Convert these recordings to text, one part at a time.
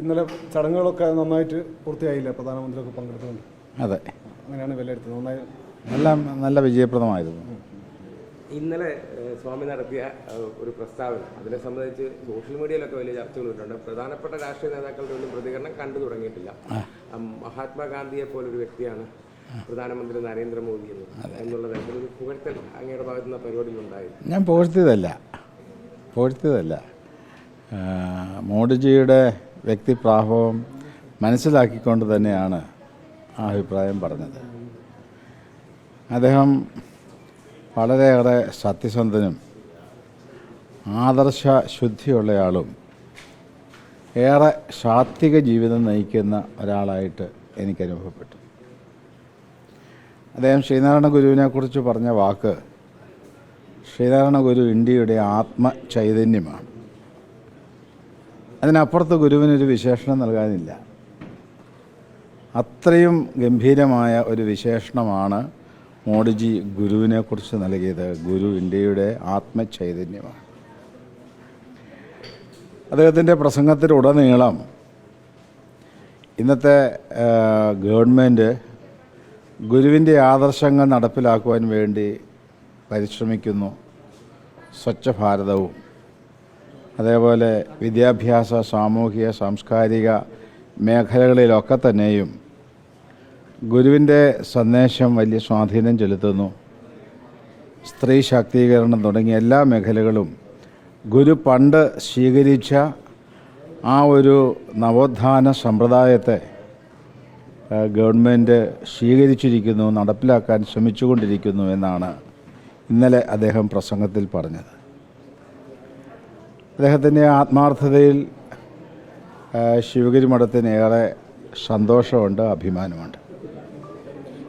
ഇന്നലെ ചടങ്ങുകളൊക്കെ നന്നായിട്ട് പൂർത്തിയായില്ലേ? പ്രധാനമന്ത്രിയൊക്കെ പങ്കെടുത്തുകൊണ്ട്. അതെ. അങ്ങനെയാണ് വിലയിരുത്തുന്നത്. നന്നായി എല്ലാം നല്ല വിജയപ്രദമായിരുന്നു ഇന്നലെ സ്വാമി നടത്തിയ ഒരു പ്രസ്താവന. അതിനെ സംബന്ധിച്ച് സോഷ്യൽ മീഡിയയിലൊക്കെ വലിയ ചർച്ചകൾ വരുന്നുണ്ട് പ്രധാനപ്പെട്ട രാഷ്ട്രീയ നേതാക്കളുടെ ഒന്നും പ്രതികരണം കണ്ടു തുടങ്ങിയിട്ടില്ല. മഹാത്മാഗാന്ധിയെ പോലൊരു വ്യക്തിയാണ് പ്രധാനമന്ത്രി നരേന്ദ്രമോദി എന്ന്. എന്നുള്ള ഒരു പുകഴ്ത്തൽ അങ്ങയുടെ ഭാഗത്തു നിന്ന് ഉണ്ടായിരുന്നു ഞാൻ പുകഴ്ത്തിയതല്ല. പുകഴ്ത്തിയതല്ല. മോഡിജിയുടെ വ്യക്തിപ്രാഭവം മനസ്സിലാക്കിക്കൊണ്ട് തന്നെയാണ് ആ അഭിപ്രായം പറഞ്ഞത്. അദ്ദേഹം വളരെയേറെ സത്യസന്ധനും ആദർശ ശുദ്ധിയുള്ളയാളും ഏറെ സാത്വിക ജീവിതം നയിക്കുന്ന ഒരാളായിട്ട് എനിക്ക് അനുഭവപ്പെട്ടു. അദ്ദേഹം ശ്രീനാരായണ ഗുരുവിനെക്കുറിച്ച് പറഞ്ഞ വാക്ക് ശ്രീനാരായണ ഗുരു ഇന്ത്യയുടെ ആത്മചൈതന്യമാണ്. അതിനപ്പുറത്ത് ഗുരുവിനൊരു വിശേഷണം നൽകാനില്ല. അത്രയും ഗംഭീരമായ ഒരു വിശേഷണമാണ് മോഡിജി ഗുരുവിനെക്കുറിച്ച് നൽകിയത്. ഗുരു ഇന്ത്യയുടെ ആത്മചൈതന്യമാണ്. അദ്ദേഹത്തിന്റെ പ്രസംഗത്തിലുടനീളം ഇന്നത്തെ ഗവൺമെന്റ് ഗുരുവിന്റെ ആദർശങ്ങൾ നടപ്പിലാക്കുവാൻ വേണ്ടി പരിശ്രമിക്കുന്നു. സ്വച്ഛ ഭാരതവും അതേപോലെ വിദ്യാഭ്യാസ സാമൂഹിക സാംസ്കാരിക മേഖലകളിലൊക്കെ തന്നെയും ഗുരുവിന്റെ സന്ദേശം വലിയ സ്വാധീനം ചെലുത്തുന്നു. സ്ത്രീ ശാക്തീകരണം തുടങ്ങിയ എല്ലാ മേഖലകളും ഗുരു പണ്ട് സ്വീകരിച്ച ആ ഒരു നവോത്ഥാന സമ്പ്രദായത്തെ ഗവൺമെന്റ് സ്വീകരിച്ചിരിക്കുന്നു നടപ്പിലാക്കാൻ ശ്രമിച്ചുകൊണ്ടിരിക്കുന്നു എന്നാണ് ഇന്നലെ അദ്ദേഹം പ്രസംഗത്തിൽ പറഞ്ഞത്. അദ്ദേഹത്തിന്റെ ആത്മാർത്ഥതയിൽ ശിവഗിരി മഠത്തിന് ഏറെ സന്തോഷമുണ്ട് അഭിമാനമുണ്ട്.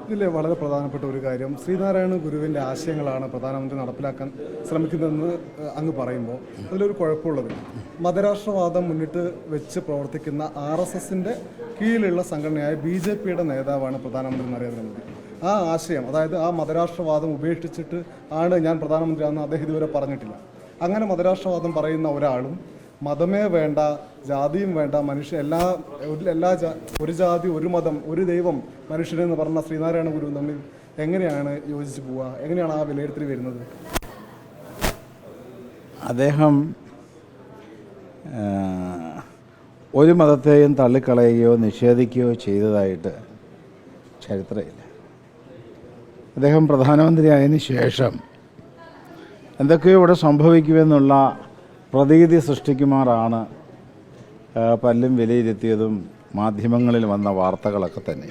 ഇതിലെ വളരെ പ്രധാനപ്പെട്ട ഒരു കാര്യം ശ്രീനാരായണ ഗുരുവിന്റെ ആശയങ്ങളാണ് പ്രധാനമന്ത്രി നടപ്പിലാക്കാൻ ശ്രമിക്കുന്നതെന്ന് അങ്ങ് പറയുമ്പോൾ അതിലൊരു കുഴപ്പമുള്ളത് മതരാഷ്ട്രവാദം മുന്നിട്ട് വെച്ച് പ്രവർത്തിക്കുന്ന ആർ എസ് എസിന്റെ കീഴിലുള്ള സംഘടനയായ ബി ജെ പിയുടെ നേതാവാണ് പ്രധാനമന്ത്രി നരേന്ദ്രമോദി. ആ ആശയം അതായത് ആ മതരാഷ്ട്രവാദം ഉപേക്ഷിച്ചിട്ട് ആണ് ഞാൻ പ്രധാനമന്ത്രിയാണെന്ന് അദ്ദേഹം ഇതുവരെ പറഞ്ഞിട്ടില്ല. അങ്ങനെ മതരാഷ്ട്രവാദം പറയുന്ന ഒരാളും മതമേ വേണ്ട ജാതിയും വേണ്ട മനുഷ്യ എല്ലാ എല്ലാ ഒരു ജാതി ഒരു മതം ഒരു ദൈവം മനുഷ്യനെന്ന് പറഞ്ഞ ശ്രീനാരായണ ഗുരു തമ്മിൽ എങ്ങനെയാണ് യോജിച്ച് പോവുക? എങ്ങനെയാണ് ആ വിലയിരുത്തൽ വരുന്നത്? അദ്ദേഹം ഒരു മതത്തെയും തള്ളിക്കളയുകയോ നിഷേധിക്കുകയോ ചെയ്തതായിട്ട് ചരിത്രമില്ല. അദ്ദേഹം പ്രധാനമന്ത്രി പ്രധാനമന്ത്രിയായതിനു ശേഷം എന്തൊക്കെയോ ഇവിടെ സംഭവിക്കുമെന്നുള്ള പ്രതീതി സൃഷ്ടിക്കുമാറാണ് പല്ലും വിലയിരുത്തിയതും മാധ്യമങ്ങളിൽ വന്ന വാർത്തകളൊക്കെ തന്നെ.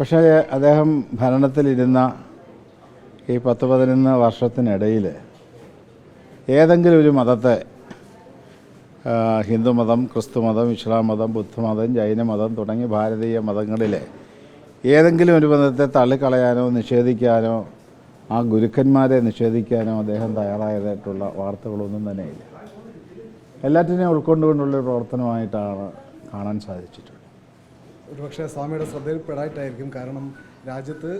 പക്ഷേ അദ്ദേഹം ഭരണത്തിലിരുന്ന ഈ പത്ത് പതിനൊന്ന് വർഷത്തിനിടയിൽ ഏതെങ്കിലും ഒരു മതത്തെ ഹിന്ദുമതം ക്രിസ്തുമതം ഇസ്ലാം മതം ബുദ്ധമതം ജൈനമതം തുടങ്ങി ഭാരതീയ മതങ്ങളിലെ ഏതെങ്കിലും ഒരു മതത്തെ തള്ളിക്കളയാനോ നിഷേധിക്കാനോ ആ ഗുരുക്കന്മാരെ നിഷേധിക്കാനോ അദ്ദേഹം തയ്യാറായതായിട്ടുള്ള വാർത്തകളൊന്നും തന്നെയില്ല. എല്ലാറ്റിനെയും ഉൾക്കൊണ്ടുകൊണ്ടുള്ള പ്രവർത്തനമായിട്ടാണ് കാണാൻ സാധിച്ചിട്ടുള്ളത്. ഒരുപക്ഷെ സ്വാമിയുടെ ശ്രദ്ധയിൽപ്പെടായിട്ടായിരിക്കും കാരണം രാജ്യത്ത്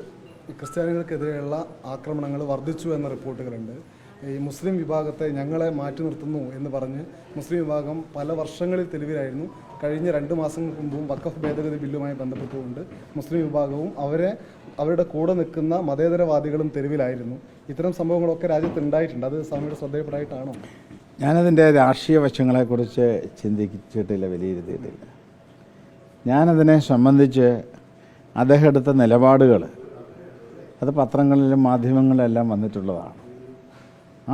ക്രിസ്ത്യാനികൾക്കെതിരെയുള്ള ആക്രമണങ്ങൾ വർദ്ധിച്ചു എന്ന റിപ്പോർട്ടുകളുണ്ട്. ഈ മുസ്ലിം വിഭാഗത്തെ ഞങ്ങളെ മാറ്റി നിർത്തുന്നു എന്ന് പറഞ്ഞ് മുസ്ലിം വിഭാഗം പല വർഷങ്ങളിൽ തെരുവിലായിരുന്നു കഴിഞ്ഞ രണ്ട് മാസങ്ങൾക്ക് മുമ്പും വക്കഫ് ഭേദഗതി ബില്ലുമായി ബന്ധപ്പെട്ടുകൊണ്ട് മുസ്ലിം വിഭാഗവും അവരെ അവരുടെ കൂടെ നിൽക്കുന്ന മതേതരവാദികളും തെരുവിലായിരുന്നു. ഇത്തരം സംഭവങ്ങളൊക്കെ രാജ്യത്ത് ഉണ്ടായിട്ടുണ്ട്. അത് സ്വാമിയുടെ ശ്രദ്ധയപ്പെടായിട്ടാണോ ഞാനതിന്റെ രാഷ്ട്രീയ വശങ്ങളെക്കുറിച്ച് ചിന്തിച്ചിട്ടില്ല വിലയിരുത്തിയിട്ടില്ല ഞാനതിനെ സംബന്ധിച്ച് അദ്ദേഹം എടുത്ത നിലപാടുകൾ അത് പത്രങ്ങളിലും മാധ്യമങ്ങളിലെല്ലാം വന്നിട്ടുള്ളതാണ്.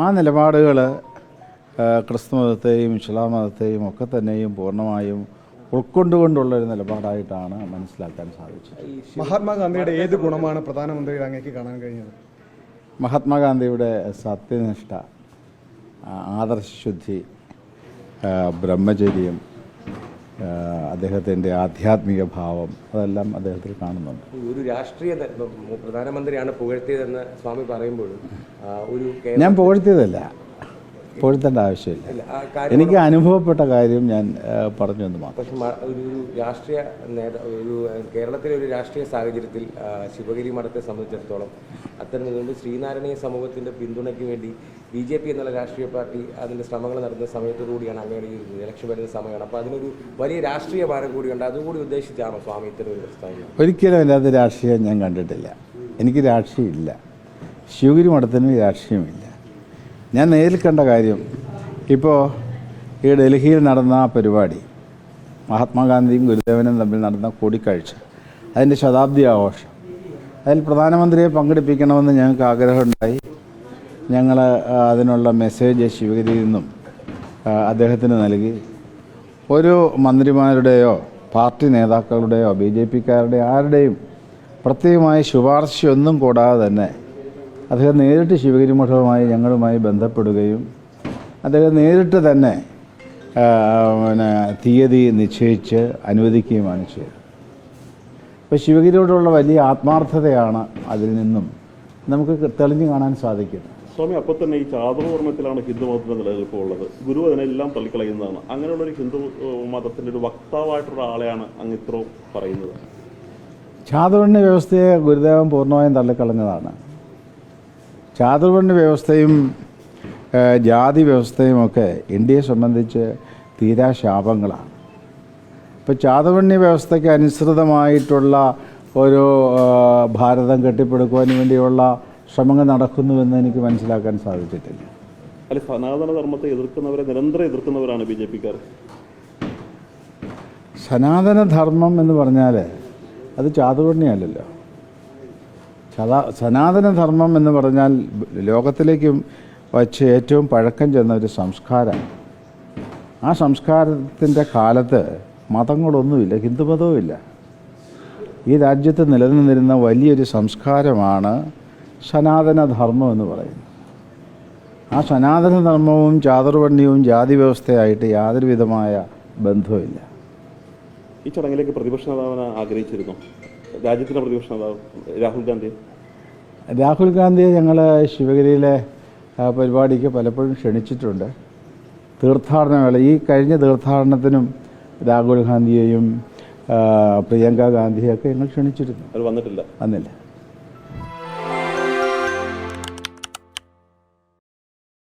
ആ നിലപാടുകൾ ക്രിസ്തു മതത്തെയും ഇസ്ലാം മതത്തെയും ഒക്കെ തന്നെയും പൂർണമായും ഉൾക്കൊണ്ടുകൊണ്ടുള്ള ഒരു നിലപാടായിട്ടാണ് മനസ്സിലാക്കാൻ സാധിച്ചത്. മഹാത്മാഗാന്ധിയുടെ ഏത് ഗുണമാണ് പ്രധാനമന്ത്രി അങ്ങേക്ക് കാണാൻ കഴിഞ്ഞത്? മഹാത്മാഗാന്ധിയുടെ സത്യനിഷ്ഠ ആദർശുദ്ധി ആദർശശുദ്ധി ബ്രഹ്മചര്യം അദ്ദേഹത്തിന്റെ ആധ്യാത്മിക ഭാവം അതെല്ലാം അദ്ദേഹത്തിൽ കാണുന്നുണ്ട്. ഒരു രാഷ്ട്രീയ പ്രധാനമന്ത്രിയാണ് പുകഴ്ത്തിയതെന്ന് സ്വാമി പറയുമ്പോഴും ഒരു ഞാൻ പുകഴ്ത്തിയതല്ല. പുകഴ്ത്തേണ്ട ആവശ്യമില്ല. എനിക്ക് അനുഭവപ്പെട്ട കാര്യം ഞാൻ പറഞ്ഞു എന്ന് മാത്രം. പക്ഷെ ഒരു ഒരു രാഷ്ട്രീയ നേതാവ് ഒരു കേരളത്തിലെ ഒരു രാഷ്ട്രീയ സാഹചര്യത്തിൽ ശിവഗിരി മഠത്തെ സംബന്ധിച്ചിടത്തോളം അത്തരം ഇതുകൊണ്ട് ശ്രീനാരായണീയ സമൂഹത്തിന്റെ പിന്തുണയ്ക്ക് വേണ്ടി ബി ജെ പി എന്നുള്ള രാഷ്ട്രീയ പാർട്ടി അതിന്റെ ശ്രമങ്ങൾ നടന്ന സമയത്തു കൂടിയാണ് അങ്ങനെ ഈ ഇലക്ഷൻ വരുന്ന സമയമാണ്. അപ്പോൾ അതിനൊരു വലിയ രാഷ്ട്രീയ ഭാരം കൂടിയുണ്ട് അതുകൂടി ഉദ്ദേശിച്ചാണോ സ്വാമി ഇത്തരം ഒരു പ്രസ്താവന? ഒരിക്കലും അല്ലാതെ രാഷ്ട്രീയം ഞാൻ കണ്ടിട്ടില്ല. എനിക്ക് രാഷ്ട്രീയമില്ല ശിവഗിരി മഠത്തിനും രാഷ്ട്രീയമില്ല ഞാൻ നേരിൽ കണ്ട കാര്യം ഇപ്പോൾ ഈ ഡൽഹിയിൽ നടന്ന പരിപാടി മഹാത്മാഗാന്ധിയും ഗുരുദേവനും തമ്മിൽ നടന്ന കൂടിക്കാഴ്ച അതിന്റെ ശതാബ്ദി ആഘോഷം അതിൽ പ്രധാനമന്ത്രിയെ പങ്കെടുപ്പിക്കണമെന്ന് ഞങ്ങൾക്ക് ആഗ്രഹമുണ്ടായി. ഞങ്ങൾ അതിനുള്ള മെസ്സേജ് ശിവഗിരിയിൽ നിന്നും അദ്ദേഹത്തിന് നൽകി. ഒരു മന്ത്രിമാരുടെയോ പാർട്ടി നേതാക്കളുടെയോ ബി ജെ പിക്കാരുടെ ആരുടെയും പ്രത്യേകമായ ശുപാർശയൊന്നും കൂടാതെ തന്നെ അദ്ദേഹം നേരിട്ട് ശിവഗിരി മഠവുമായി ഞങ്ങളുമായി ബന്ധപ്പെടുകയും അദ്ദേഹം നേരിട്ട് തന്നെ പിന്നെ തീയതി നിശ്ചയിച്ച് അനുവദിക്കുകയുമാണ് ചെയ്തത്. അപ്പോൾ ശിവഗിരിയോടുള്ള വലിയ ആത്മാർത്ഥതയാണ് അതിൽ നിന്നും നമുക്ക് തെളിഞ്ഞു കാണാൻ സാധിക്കും. സ്വാമി അപ്പോൾ തന്നെ ഈ ചാതുർവർണത്തിലാണ് ഹിന്ദു മതത്തിന്റെ നിലനിൽപ്പ് ഉള്ളത്. ഗുരു അതിനെല്ലാം തള്ളിക്കളയുന്നതാണ്. അങ്ങനെയുള്ള ഒരു ഹിന്ദു മതത്തിന്റെ മതത്തിന്റെ ഒരു വക്താവായിട്ടുള്ള ആളെയാണ് അങ്ങ് ഇത്ര പറയുന്നത്. ചാതുർവർണ വ്യവസ്ഥയെ ഗുരുദേവൻ പൂർണമായും തള്ളിക്കളഞ്ഞതാണ്. ചാതുർവർണ വ്യവസ്ഥയും ജാതി വ്യവസ്ഥയും ഒക്കെ ഇന്ത്യയെ സംബന്ധിച്ച് തീരാ ശാപങ്ങളാണ് ഇപ്പോൾ ചാതവണ്യ വ്യവസ്ഥയ്ക്ക് അനുസൃതമായിട്ടുള്ള ഒരു ഭാരതം കെട്ടിപ്പടുക്കുവാൻ വേണ്ടിയുള്ള ശ്രമങ്ങൾ നടക്കുന്നുവെന്ന് എനിക്ക് മനസ്സിലാക്കാൻ സാധിച്ചിട്ടില്ല. അല്ല സനാതന ധർമ്മത്തെ എതിർക്കുന്നവരെ നിരന്തരം എതിർക്കുന്നവരാണ് ബി ജെ പിക്കാർ. സനാതനധർമ്മം എന്ന് പറഞ്ഞാൽ അത് ചാതുവണ്ണിയല്ലല്ലോ സദാ സനാതനധർമ്മം എന്ന് പറഞ്ഞാൽ ലോകത്തിലേക്കും വച്ച് ഏറ്റവും പഴക്കം ചെന്ന ഒരു സംസ്കാരം ആ സംസ്കാരത്തിന്റെ കാലത്ത് മതങ്ങളൊന്നുമില്ല ഹിന്ദുമതവും ഇല്ല ഈ രാജ്യത്ത് നിലനിന്നിരുന്ന വലിയൊരു സംസ്കാരമാണ് സനാതനധർമ്മം എന്ന് പറയുന്നത്. ആ സനാതനധർമ്മവും ചാതുർവർണയവും ജാതി വ്യവസ്ഥയായിട്ട് യാതൊരു വിധമായ ബന്ധവുമില്ല. ഈ ചടങ്ങിലേക്ക് പ്രതിപക്ഷ നേതാവിനെ ആഗ്രഹിച്ചിരുന്നു. രാജ്യത്തിന്റെ പ്രതിപക്ഷ നേതാവ് രാഹുൽ ഗാന്ധി. രാഹുൽ ഗാന്ധിയെ ഞങ്ങൾ ശിവഗിരിയിലെ പരിപാടിക്ക് പലപ്പോഴും ക്ഷണിച്ചിട്ടുണ്ട്. തീർത്ഥാടന വേള ഈ കഴിഞ്ഞ തീർത്ഥാടനത്തിനും രാഹുൽ ഗാന്ധിയെയും പ്രിയങ്ക ഗാന്ധിയെയൊക്കെ ഞങ്ങൾ ക്ഷണിച്ചിരുന്നു. വന്നിട്ടില്ല. വന്നില്ല.